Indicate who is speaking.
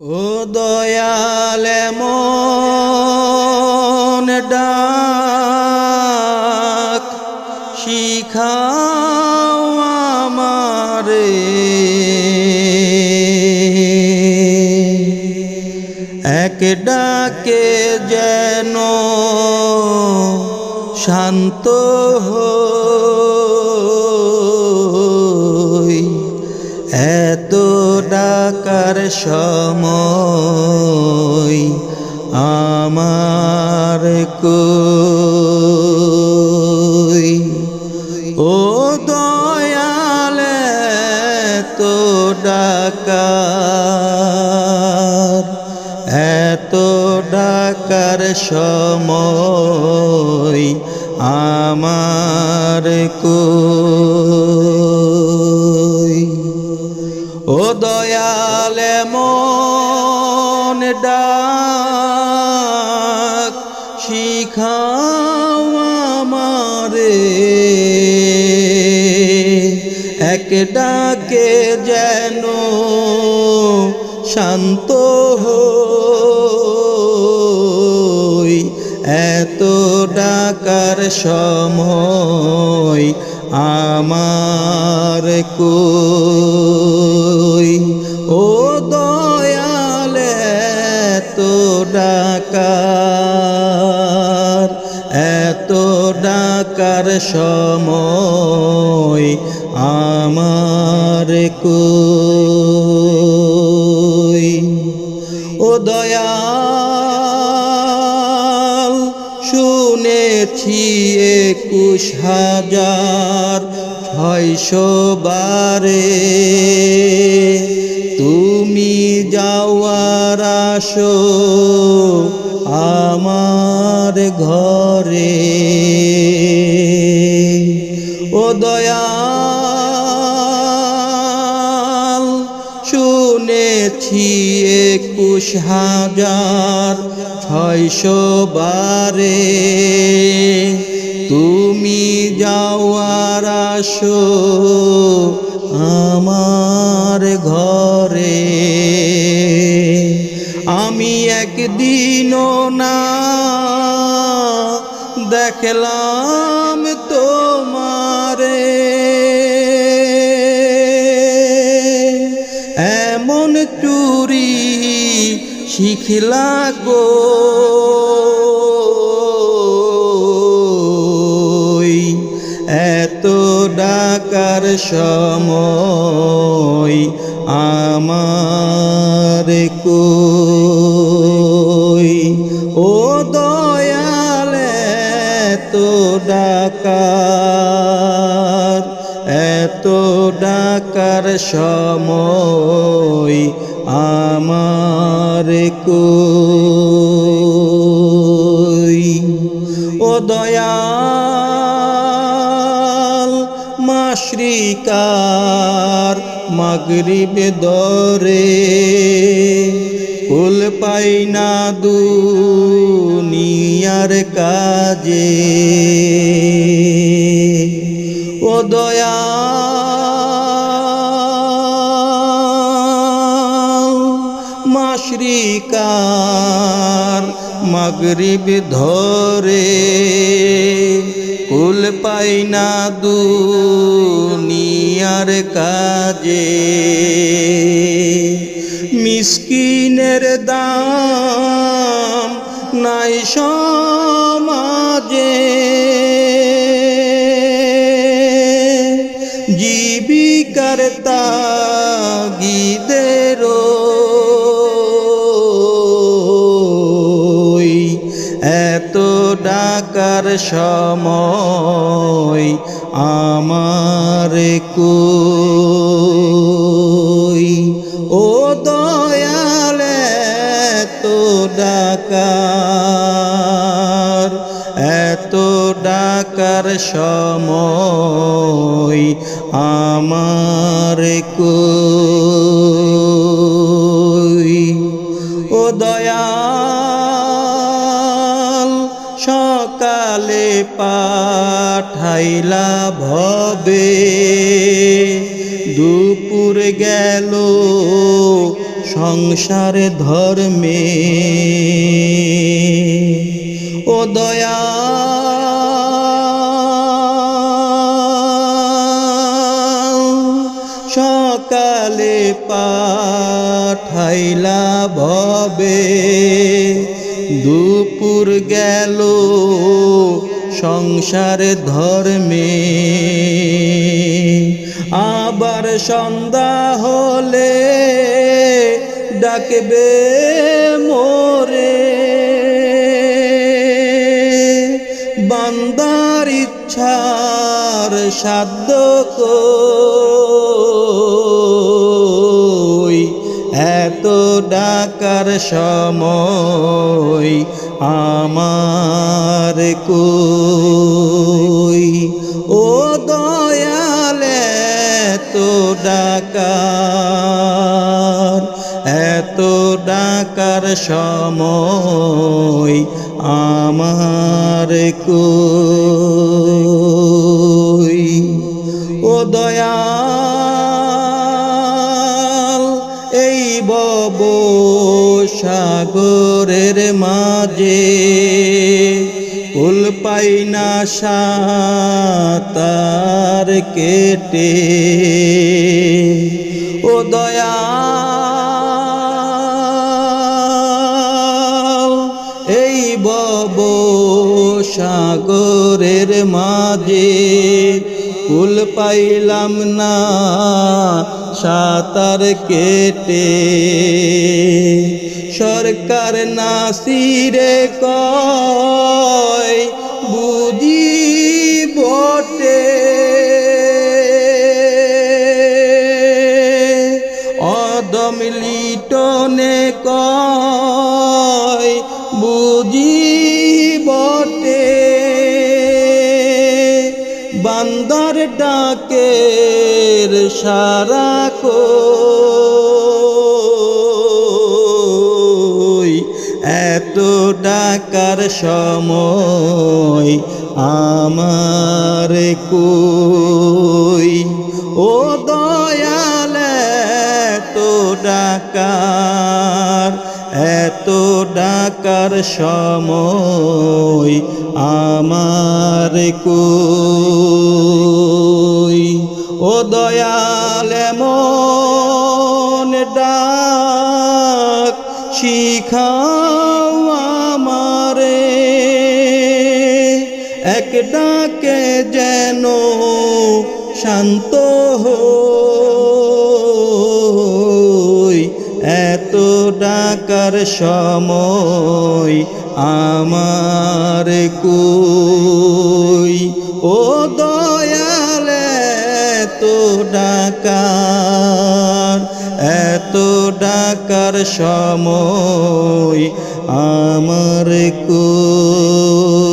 Speaker 1: ও দয়ালে মন ডাক শিখাও আমারে। এক ডাকে যেন শান্ত হই ডাকার সময় আমার কই? ও দয়ালে তো ডাকার এত ডাকার সময় আমার কই? শিখাও আমারে। এক ডাকে যেন শান্ত এত ডাকার সময় আমার কই ডাকার সময় আমার কই? ও দয়াল, শুনেছি একুশ হাজার ছয়শো বারে। তুমি যাওয়ার আসো আমার ঘরে। ও দয়াল, শুনেছি একুশ হাজার ছয়শো বারে। তুমি যাওয়ার আসো আমার ঘরে। আমি একদিনও না দেখলাম চুরি শিখলা গো এত ডাকার সময় আমার কই এত ডাকার সময় আমার কই? ও দয়াল, মাশ্রিকার মাগরিব দরে, কুল পাই না দুনিয়ার কাজে। ও দয়াল মাশ্রিকার মাগরিব ধরে কুল পাই না দুনিয়ার কাজে। মিসকিনের দাম নাই সমাজে ডাকার সময় আমার কই? ও দয়ালে তো ডাকার, এত ডাকার সময় আমার কই? ও দয়াল সকালে পাঠাইলা ভবে। দুপুর গেল সংসারে ধর্মে। ও দয়া সকালে পাঠাইলা দুপুর গেল সংসার ধর্মে। আবার সন্ধ্যা হলে ডাকবে মোরে। বান্দার ইচ্ছার সাধ্য ডাকার সময় আমার কই? ও দয়ালে তো ডাকার, এত ডাকার সময় আমার কই? ও দয়াল সাগরের মাঝে কুল পাই না সাতার কেটে। ও দয়াল এই বব সাগরের মাঝে কুল পাইলাম না সাতার কেটে। সরকার নাসিরে কয় বুঝি বটে ডাকের সারা কই এত ডাকার সময় আমার কই? ও দয়াল, এত ডাকার এত ডাকার সময় আমার কই? দয়াল মন ডাক শিখাও আমারে। এক ডাকে যেন শান্ত এত ডাকার সময় আমার কই এত ডাকার সময় আমার কই